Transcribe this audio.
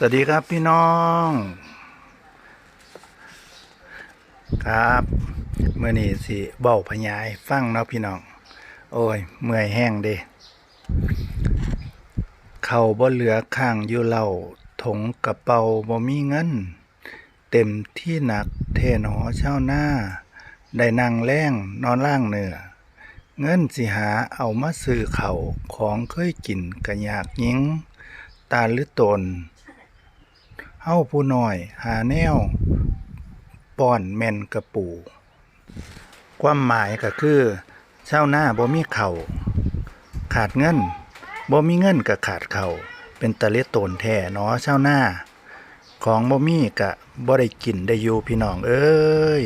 สวัสดีครับพี่น้อง ครับเมื่อนี้สิเบ้าพญายฟังเนาะพี่น้อง โอ้ย เมื่อยแห้งเด้เขาบ่เหลือข้างอยู่เหล่าถงกระเป๋าบ่มีเงิน เต็มที่หนักเทหนอเช่าหน้า ได้นั่งแล้งนอนล่างเหนือ เงินสิหาเอามาซื้อเขาของเคยกินกระยากยิงตาหรือตน เฮาผู้น้อย หาแนวป้อนแม่นกระปู ความหมายก็คือเชาหน้าบ่มีเขาวขาดเงินบ่มีเงินก็ขาดเขาวเป็นตะเลตนแท่เนาะเชาหน้า ของบ่มีก็บ่ได้กินได้อยู่พี่น้องเอ้ย